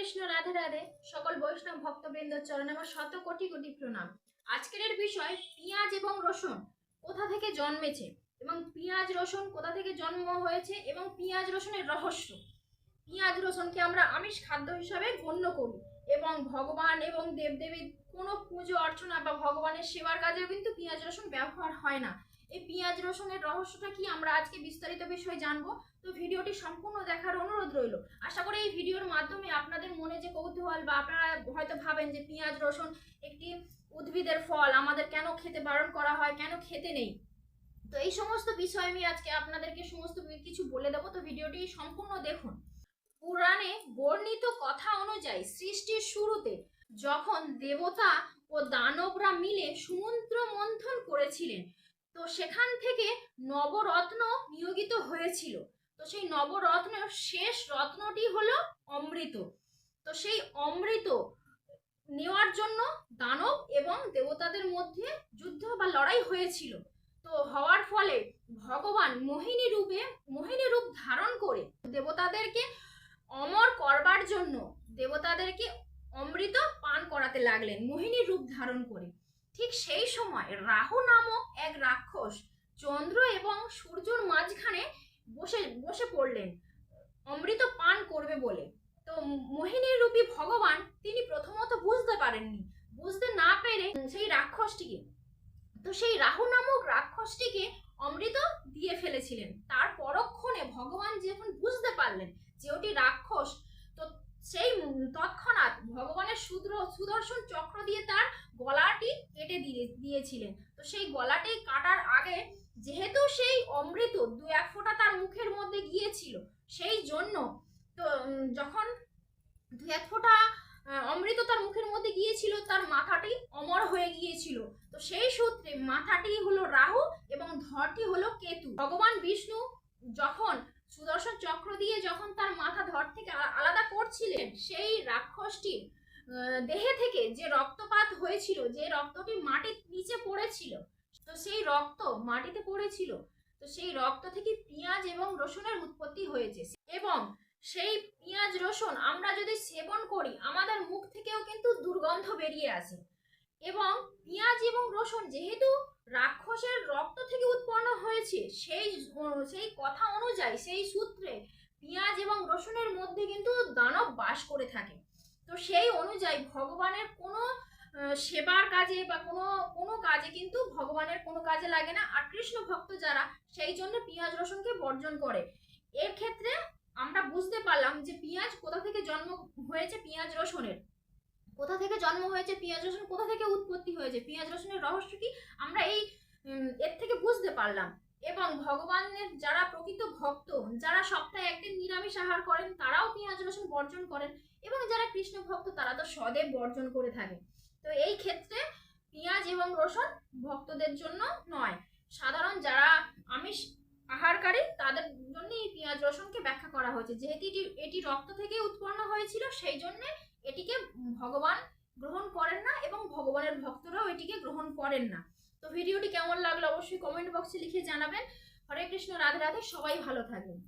কৃষ্ণ রাধে রাধে, সকল বৈষ্ণব ভক্তবৃন্দ চরণে আমার শত কোটি কোটি প্রণাম। আজকের বিষয় পেঁয়াজ এবং রসুন কোথা থেকে জন্মেছে এবং পেঁয়াজ রসুন কোথা থেকে জন্ম হয়েছে এবং পেঁয়াজ রসুনের রহস্য? পেঁয়াজ রসুনকে আমরা আমিষ খাদ্য হিসাবে গণ্য করি এবং ভগবান এবং দেবদেবীর কোনো পুজো অর্চনা বা ভগবানের সেবার কাজেও কিন্তু পেঁয়াজ রসুন ব্যবহার হয় না। এই পেঁয়াজ রসুনের রহস্যটা কি আমরা আজকে বিস্তারিত বিষয়ে জানব? তো ভিডিওটি সম্পূর্ণ দেখার অনুরোধ রইল। আশা করি এই ভিডিওর মাধ্যমে আপনাদের মনে যে কৌতূহল বা আপনারা হয়তো ভাবেন যে পেঁয়াজ, রসুন একটি উদ্ভিদের ফল, আমাদের কেন খেতে বারণ করা হয়, কেন খেতে নেই? তো এই সমস্ত বিষয় আমি আজকে আপনাদেরকে সমস্ত কিছু বলে দেবো। তো ভিডিওটি সম্পূর্ণ দেখুন। পুরাণে বর্ণিত কথা অনুযায়ী সৃষ্টির শুরুতে যখন দেবতা ও দানবরা মিলে সমুদ্র মন্থন করেছিলেন, তো সেখান থেকে নবরত্ন নিয়োগিত হয়েছিল। তো সেই নবরত্ন, শেষ রত্নটি হলো অমৃত। তো সেই অমৃত নেওয়ার জন্য দানব এবং দেবতাদের মধ্যে যুদ্ধ বা লড়াই হয়েছিল। তো হওয়ার ফলে ভগবান মোহিনী রূপে, মোহিনী রূপ ধারণ করে দেবতাদেরকে অমর করবার জন্য দেবতাদেরকে অমৃত পান করাতে লাগলেন, মোহিনী রূপ ধারণ করে। ঠিক সেই সময় রাহু নামক এক রাক্ষস চন্দ্র এবং সূর্যর মাঝখানে বসে বসে পড়লেন। অমৃত পান করবে বলে। তো মোহিনী রূপী ভগবান তিনি প্রথমত বুঝতে পারেননি। বুঝতে না পেরে সেই রাক্ষসটিকে, তো সেই রাহু নামক রাক্ষসটিকে অমৃত দিয়ে ফেলেছিলেন। তার পরক্ষণে ভগবান যখন বুঝতে পারলেন যে ওটি রাক্ষস, তো সেই তৎক্ষণাৎ ভগবানের সুদ্র, সুদর্শন চক্র দিয়ে তার গলাটি কেটে দিয়ে, দিয়েছিলেন। সেই গলাটি কাটার আগে যেহেতু সেই অমৃত দু এক ফোঁটা তার মুখের মধ্যে গিয়েছিল, সেই জন্য তো যখন দু এক ফোঁটা অমৃত তার মুখের মধ্যে গিয়েছিল, তার মাথাটি অমর হয়ে গিয়েছিল। তো সেই সূত্রে মাথাটি হলো রাহু এবং ধরটি হলো কেতু। ভগবান বিষ্ণু যখন সুদর্শন চক্র দিয়ে যখন তার মাথা ধর থেকে আলাদা করছিলেন, সেই রাক্ষসটির দেহে থেকে যে রক্তপাত হয়েছিল, যে রক্তটি মাটির নিচে পড়েছিল, তো সেই রক্ত মাটিতে পড়েছিল, তো সেই রক্ত থেকে পেঁয়াজ এবং রসুনের উৎপত্তি হয়েছে। এবং সেই পেঁয়াজ, রসুন আমরা যদি সেবন করি, আমাদের মুখ থেকেও কিন্তু দুর্গন্ধ বেরিয়ে আসে। এবং পেঁয়াজ এবং রসুন যেহেতু রাক্ষসের রক্ত থেকে উৎপন্ন হয়েছে, সেই সেই কথা অনুযায়ী, সেই সূত্রে পেঁয়াজ এবং রসুনের মধ্যে কিন্তু দানব বাস করে থাকে। তো সেই অনুযায়ী ভগবানের কোনো সেবার কাজে বা কোনো কোনো কাজে কিন্তু ভগবানের কোনো কাজে লাগে না। আর কৃষ্ণ ভক্ত যারা, সেই জন্য পেঁয়াজ রসুনকে বর্জন করে। এর ক্ষেত্রে আমরা বুঝতে পারলাম যে পেঁয়াজ কোথা থেকে জন্ম হয়েছে পেঁয়াজ রসুনের। কোথা থেকে জন্ম হয়েছে পেঁয়াজ রসুন? কোথা থেকে উৎপত্তি হয়েছে? পেঁয়াজ রসুনের রহস্য কি? আমরা এই এর থেকে বুঝতে পারলাম। এবং ভগবানের যারা প্রকৃত ভক্ত, যারা সপ্তাহে একদিন নিরামিষ আহার করেন, তারাও পেঁয়াজ রসুন বর্জন করেন এবং যারা কৃষ্ণ ভক্ত, তারা তো সদেব বর্জন করে থাকে। তো এই ক্ষেত্রে পেঁয়াজ এবং রসুন ভক্তদের জন্য নয়। সাধারণ যারা আমিষ আহারকারী, তাদের জন্য এই পেঁয়াজ রসুনকে ব্যাখ্যা করা হয়েছে। যেহেতু এটি এটি রক্ত থেকে উৎপন্ন হয়েছিল, সেই জন্য এটিকে ভগবান গ্রহণ করেন না এবং ভগবানের ভক্তরাও এটিকে গ্রহণ করেন না। তো ভিডিওটি কেমন লাগল অবশ্যই কমেন্ট বক্সে লিখে জানাবেন। হরে কৃষ্ণ, রাধে রাধে, সবাই ভালো থাকবেন।